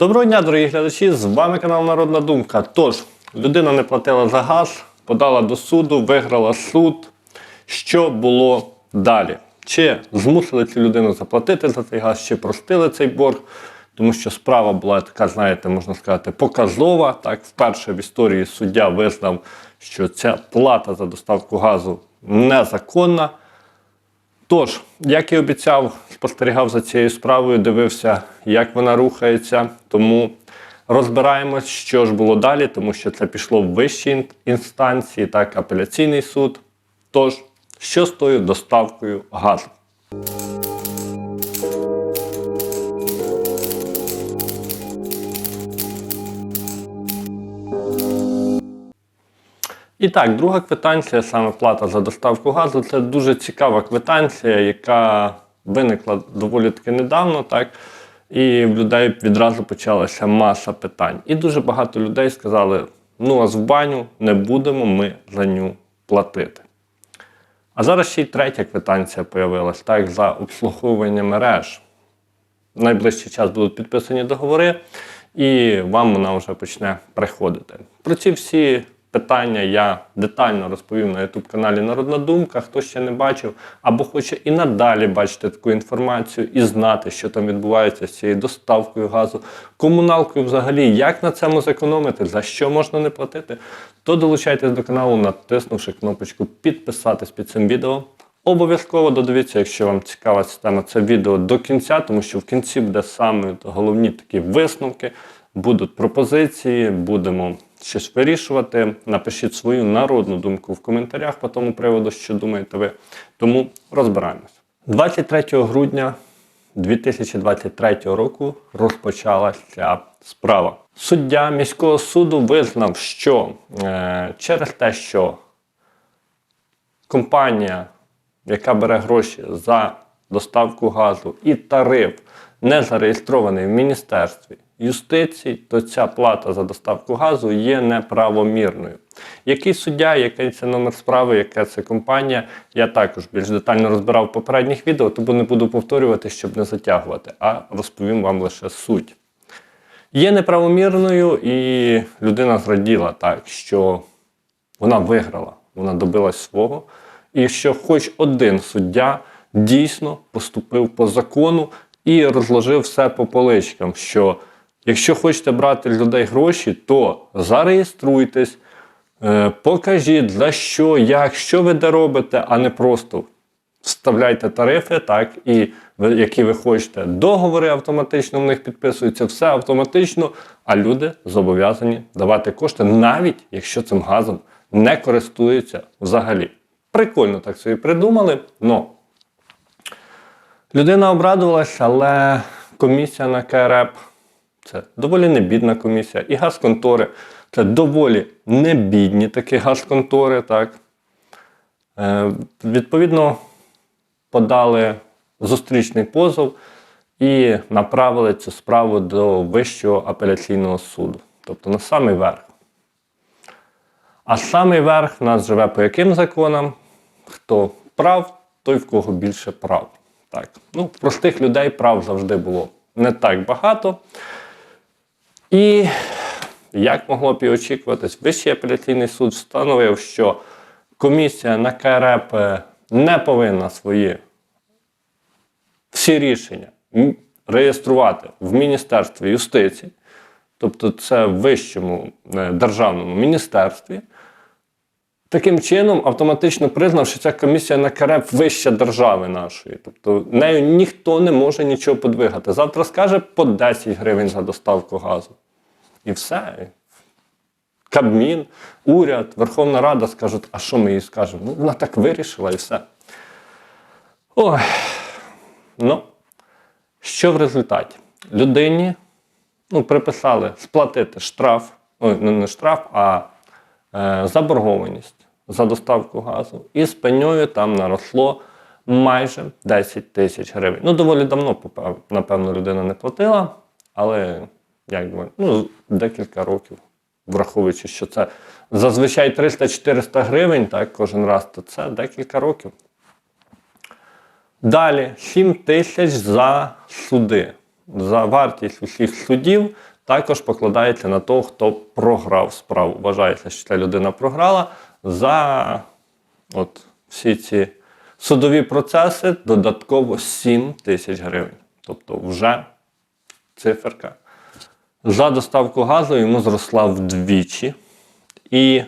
Доброго дня, дорогі глядачі! З вами канал Народна Думка. Тож, людина не платила за газ, подала до суду, виграла суд. Що було далі? Чи змусили цю людину заплатити за цей газ, чи простили цей борг? Тому що справа була така, знаєте, можна сказати, показова. Так, вперше в історії суддя визнав, що ця плата за доставку газу незаконна. Тож, як і обіцяв, спостерігав за цією справою, дивився, як вона рухається. Тому розбираємось, що ж було далі, тому що це пішло в вищій інстанції, так, апеляційний суд. Тож, що з тою доставкою газу? І так, друга квитанція, саме плата за доставку газу, це дуже цікава квитанція, яка виникла доволі таки недавно, так? І в людей відразу почалася маса питань. І дуже багато людей сказали: ну, а в баню не будемо ми за ню платити. А зараз ще й третя квитанція появилась, так, за обслуговування мереж. В найближчий час будуть підписані договори, і вам вона вже почне приходити. Про ці всі питання я детально розповім на youtube каналі Народна Думка. Хто ще не бачив, або хоче і надалі бачити таку інформацію і знати, що там відбувається з цією доставкою газу, комуналкою взагалі, як на цьому зекономити, за що можна не платити, то долучайтесь до каналу, натиснувши кнопочку підписатись під цим відео. Обов'язково додивіться, якщо вам цікава ця тема, це відео до кінця, тому що в кінці буде саме головні такі висновки, будуть пропозиції, будемо щось вирішувати. Напишіть свою народну думку в коментарях по тому приводу, що думаєте ви. Тому розбираємось. 23 грудня 2023 року розпочалася справа. Суддя міського суду визнав, що е, через те, що компанія, яка бере гроші за доставку газу і тариф не зареєстрований в Міністерстві юстиції, то ця плата за доставку газу є неправомірною. Який суддя, який це номер справи, яка це компанія, я також більш детально розбирав в попередніх відео, тому не буду повторювати, щоб не затягувати, а розповім вам лише суть. Є неправомірною, і людина зраділа так, що вона виграла, вона добилась свого. І що хоч один суддя дійсно поступив по закону і розложив все по поличкам, що якщо хочете брати людей гроші, то зареєструйтесь, е, покажіть за що, як, що ви де робите, а не просто вставляйте тарифи, так, і які ви хочете. Договори автоматично в них підписуються, все автоматично, а люди зобов'язані давати кошти, навіть якщо цим газом не користуються взагалі. Прикольно так собі придумали, но людина обрадувалася, але комісія на КРЕП це доволі небідна комісія. І газконтори це доволі небідні такі газконтори. Так. Е, відповідно, подали зустрічний позов і направили цю справу до Вищого апеляційного суду, тобто на самий верх. А самий верх нас живе по яким законам? Хто прав, той в кого більше прав. Так. Ну, простих людей прав завжди було не так багато. І як могло б і очікуватись, Вищий апеляційний суд встановив, що комісія на КРЕП е, не повинна свої всі рішення реєструвати в Міністерстві юстиції, тобто це в вищому е, державному міністерстві. Таким чином, автоматично признав, що ця комісія на КРЕП вища держави нашої. Тобто нею ніхто не може нічого подвигати. Завтра скаже по 10 гривень за доставку газу. І все. Кабмін, уряд, Верховна Рада скажуть, а що ми їй скажемо? Ну, вона так вирішила і все. Ой. Ну, що в результаті? Людині ну, приписали сплатити штраф, ой, ну не штраф, а е, заборгованість за доставку газу. І з пеньою там наросло майже 10 тисяч гривень. Ну, доволі давно, напевно, людина не платила, але як ну, декілька років, враховуючи, що це зазвичай 300-400 гривень, так, кожен раз, то це декілька років. Далі 7 тисяч за суди. За вартість усіх судів також покладається на того, хто програв справу. Вважається, що ця людина програла за от, всі ці судові процеси додатково 7 тисяч гривень. Тобто вже циферка. За доставку газу йому зросла вдвічі. І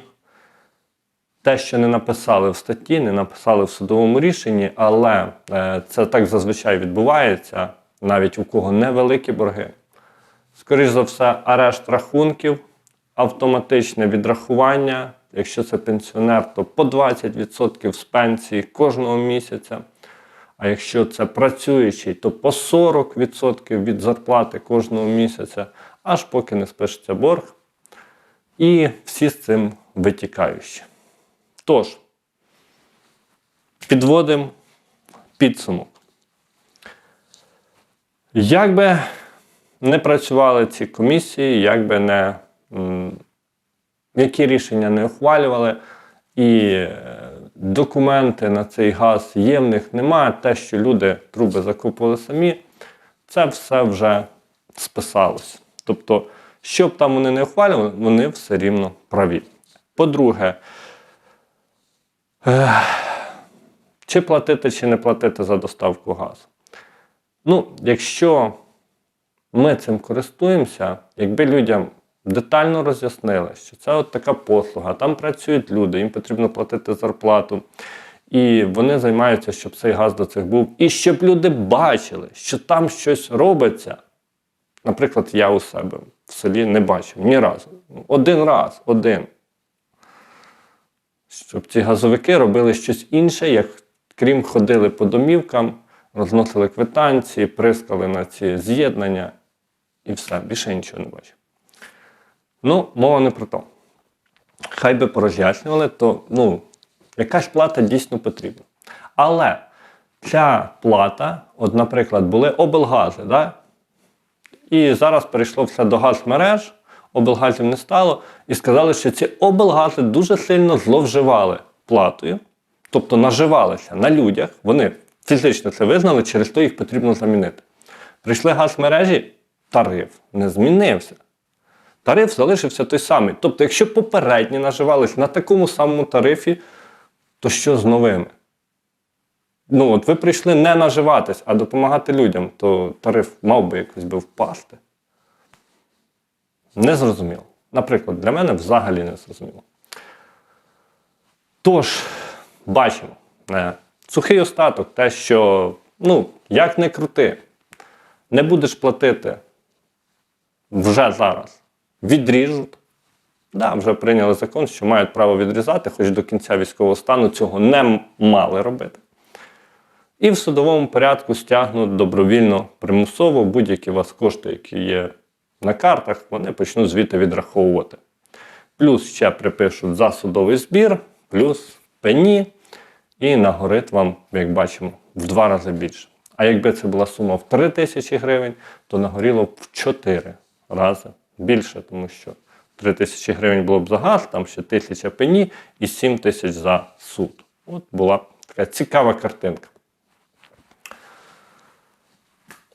те, що не написали в статті, не написали в судовому рішенні, але е, це так зазвичай відбувається, навіть у кого невеликі борги. Скоріше за все, арешт рахунків, автоматичне відрахування. Якщо це пенсіонер, то по 20% з пенсії кожного місяця. А якщо це працюючий, то по 40% від зарплати кожного місяця, аж поки не спишеться борг. І всі з цим витікаючі. Тож, підводимо підсумок. Як би не працювали ці комісії, як би не які рішення не ухвалювали, і е, документи на цей газ є в них немає, те, що люди труби закупували самі, це все вже списалось. Тобто, що б там вони не ухвалювали, вони все рівно праві. По-друге, чи платити, чи не платити за доставку газу. Ну, якщо ми цим користуємося, якби людям детально роз'яснили, що це от така послуга, там працюють люди, їм потрібно платити зарплату, і вони займаються, щоб цей газ до цих був, і щоб люди бачили, що там щось робиться. Наприклад, я у себе в селі не бачив ні разу. Один раз, один. Щоб ці газовики робили щось інше, як крім ходили по домівкам, розносили квитанції, прискали на ці з'єднання і все, більше нічого не бачив. Ну, мова не про то. Хай би пороз'яснювали, то ну, якась плата дійсно потрібна. Але ця плата, от, наприклад, були облгази, да? і зараз перейшло все до газмереж, облгазів не стало, і сказали, що ці облгази дуже сильно зловживали платою, тобто наживалися на людях, вони фізично це визнали, через то їх потрібно замінити. Прийшли газмережі, тариф не змінився. Тариф залишився той самий. Тобто, якщо попередні наживались на такому самому тарифі, то що з новими? Ну, от ви прийшли не наживатись, а допомагати людям, то тариф мав би якось би впасти. Не зрозуміло. Наприклад, для мене взагалі не зрозуміло. Тож, бачимо, е, сухий остаток, те, що, ну, як не крути, не будеш платити вже зараз. Відріжуть. Да, вже прийняли закон, що мають право відрізати, хоч до кінця військового стану цього не мали робити. І в судовому порядку стягнуть добровільно примусово будь-які вас кошти, які є на картах, вони почнуть звідти відраховувати. Плюс ще припишуть за судовий збір, плюс пені, і нагорить вам, як бачимо, в два рази більше. А якби це була сума в 3 тисячі гривень, то нагоріло б в 4 рази більше, тому що 3 тисячі гривень було б за газ, там ще тисяча пені і 7 тисяч за суд. От була така цікава картинка.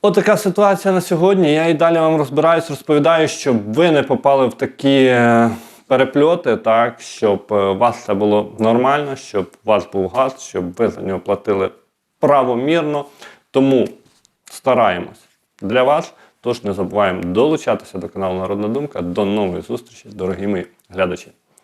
От така ситуація на сьогодні. Я і далі вам розбираюсь, розповідаю, щоб ви не попали в такі е, перепльоти, так, щоб е, у вас все було нормально, щоб у вас був газ, щоб ви за нього платили правомірно. Тому стараємось для вас. Тож не забуваємо долучатися до каналу Народна Думка. До нової зустрічі, дорогі мої глядачі.